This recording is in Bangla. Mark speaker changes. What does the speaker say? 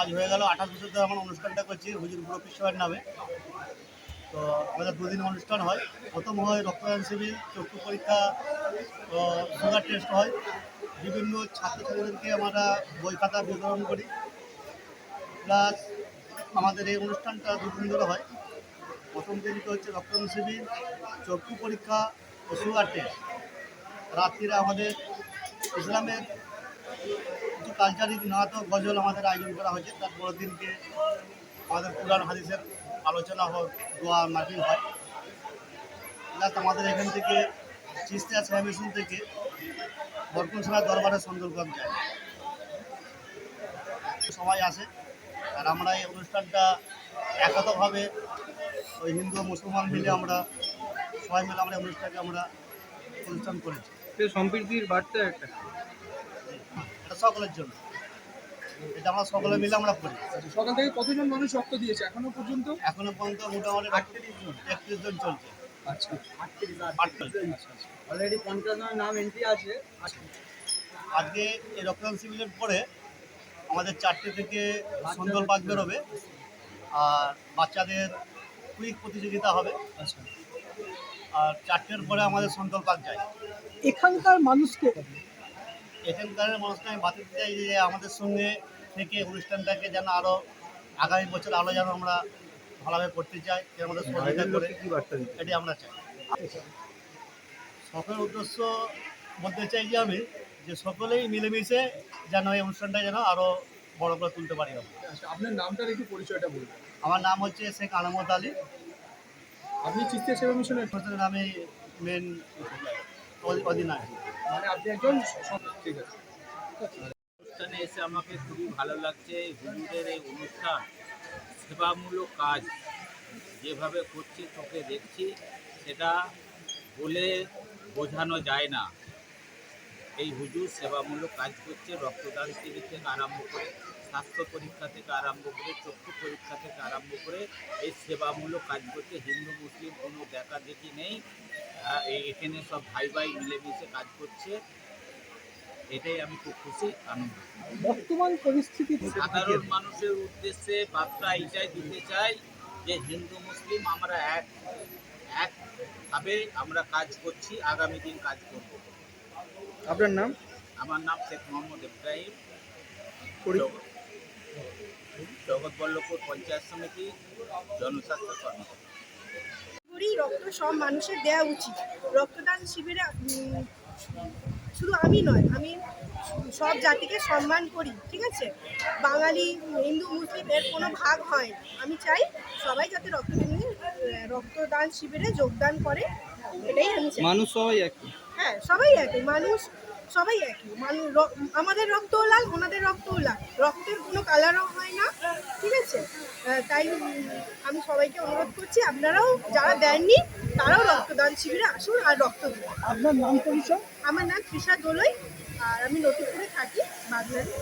Speaker 1: আজ হয়ে গেল। আঠাশ বছর ধরে আমরা অনুষ্ঠানটা করছি, হুজুর বুড়ো কৃষ্ণের নামে। তো আমাদের দুদিন অনুষ্ঠান হয়। প্রথম হয় রক্তদান শিবির, চক্ষু পরীক্ষা সুগার টেস্ট হয়। বিভিন্ন ছাত্রছাত্রীদেরকে আমরা বই খাতা বিতরণ করি। প্লাস আমাদের এই অনুষ্ঠানটা দুদিন ধরে হয়। প্রথম দিনটা হচ্ছে রক্তদান শিবির, চক্ষু পরীক্ষা ও সুগার টেস্ট। রাত্রিরা আমাদের ইসলামের কালচারিক নাটক, গজল আমাদের আয়োজন করা হয়েছে। তার পরের দিনকে আমাদের কোরআন হাদিসের আলোচনা হোক দোয়া মাহফিল হয়। প্লাস আমাদের এখান থেকে, চিস্তিয়া সাহেবেশন থেকে বর্তমান সময় দরবারে সুন্দরগঞ্জ যায় সবাই আসে। আর আমরা এই অনুষ্ঠানটা একাতভাবে ওই হিন্দু মুসলমান মিলে আমরা, সবাই মিলে আমরা অনুষ্ঠানকে আমরা অনুষ্ঠান করেছি।
Speaker 2: সম্প্রীতির বার্তা একটা।
Speaker 1: এটা সকলের জন্য। এটা আমরা সকলে মিলে আমরা করি।
Speaker 2: সকাল থেকে কতজন মানুষ রক্ত দিয়েছে? এখনও পর্যন্ত?
Speaker 1: এখনও পর্যন্ত মোটামুটি একত্রিশ জন চলছে।
Speaker 2: আচ্ছা। অলরেডি পঞ্চাশ জনের নাম এন্ট্রি আছে।
Speaker 1: আজকে এই রক্তদান শিবিরের পরে আমাদের চারটে থেকে সুন্দর পাক বেরোবে। আর বাচ্চাদের কুইক প্রতিযোগিতা হবে।
Speaker 2: আচ্ছা।
Speaker 1: আর চারটের পরে আমাদের সন্তল পাক যায়।
Speaker 3: এখানকার মানুষকে
Speaker 1: এখানকার মানুষকে আমি বাতিল চাই যে আমাদের সঙ্গে থেকে অনুষ্ঠানটাকে যেন আরও আগামী বছর আরও যেন আমরা ভালোভাবে করতে চাই যে আমাদের সহযোগিতা করে। এটি আমরা চাই। সকলের উদ্দেশ্য বলতে চাই যে আমি যে সকলেই মিলেমিশে যেন এই অনুষ্ঠানটা যেন আরও বড় করে তুলতে পারি।
Speaker 2: আচ্ছা আপনার নামটার একটু পরিচয়টা বলবেন
Speaker 1: আমার নাম হচ্ছে শেখ আনামত আলী।
Speaker 2: আপনি চিস্তিয়া সেবা মিশনের
Speaker 1: আমি মেন অধিনায়ক।
Speaker 2: মানে
Speaker 4: অনুষ্ঠানে এসে আমাকে খুবই ভালো লাগছে হুজুরের এই অনুষ্ঠান সেবামূলক কাজ যেভাবে করছে তোকে দেখছি, সেটা বলে বোঝানো যায় না। এই হুজুর সেবামূলক কাজ করছে, রক্তদান শিবির থেকে আরম্ভ করে, স্বাস্থ্য পরীক্ষা থেকে আরম্ভ করে, চক্ষু পরীক্ষা থেকে আরম্ভ করে, এই সেবামূলক কাজ করছে। হিন্দু, মুসলিম কোনো দেখা দেখি নেই। এখানে সব ভাই ভাই মিলেমিশে কাজ করছে। এটাই আমি খুব খুশি আনন্দ।
Speaker 3: বর্তমান পরিস্থিতি
Speaker 4: সাধারণ মানুষের উদ্দেশ্যে বার্তা এইটাই দিতে চাই যে হিন্দু মুসলিম আমরা এক একভাবে আমরা কাজ করছি আগামী দিন কাজ করব।
Speaker 2: আপনার নাম?
Speaker 4: আমার নাম শেখ মোহাম্মদ ইব্রাহিম। জগৎ জগৎবল্লভপুর পঞ্চায়েত সমিতি জনস্বাস্থ্য কর্মকর্তা।
Speaker 5: করি রক্ত সব মানুষের দেওয়া উচিত। রক্তদান শিবিরে শুধু আমি নয় আমি সব জাতিকে সম্মান করি ঠিক আছে? বাঙালি হিন্দু মুসলিম এর কোনো ভাগ হয় আমি চাই সবাই যাতে রক্তদান রক্তদান শিবিরে যোগদান করে এটাই আমি চাই।
Speaker 2: মানুষ সবাই একই।
Speaker 5: হ্যাঁ সবাই একই। মানুষ সবাই একই। মানুষ আমাদের রক্তও লাল ওনাদের রক্তও লাল। রক্তের কোনো কালারও হয় না ঠিক আছে? তাই আমি সবাইকে অনুরোধ করছি আপনারাও যারা দেননি তারাও রক্তদান শিবিরে আসুন আর রক্ত দিন।
Speaker 3: আপনার নাম পরিচয়?
Speaker 5: আমার নাম তৃষা দোলই আর আমি নতুন করে থাকি বাগনারে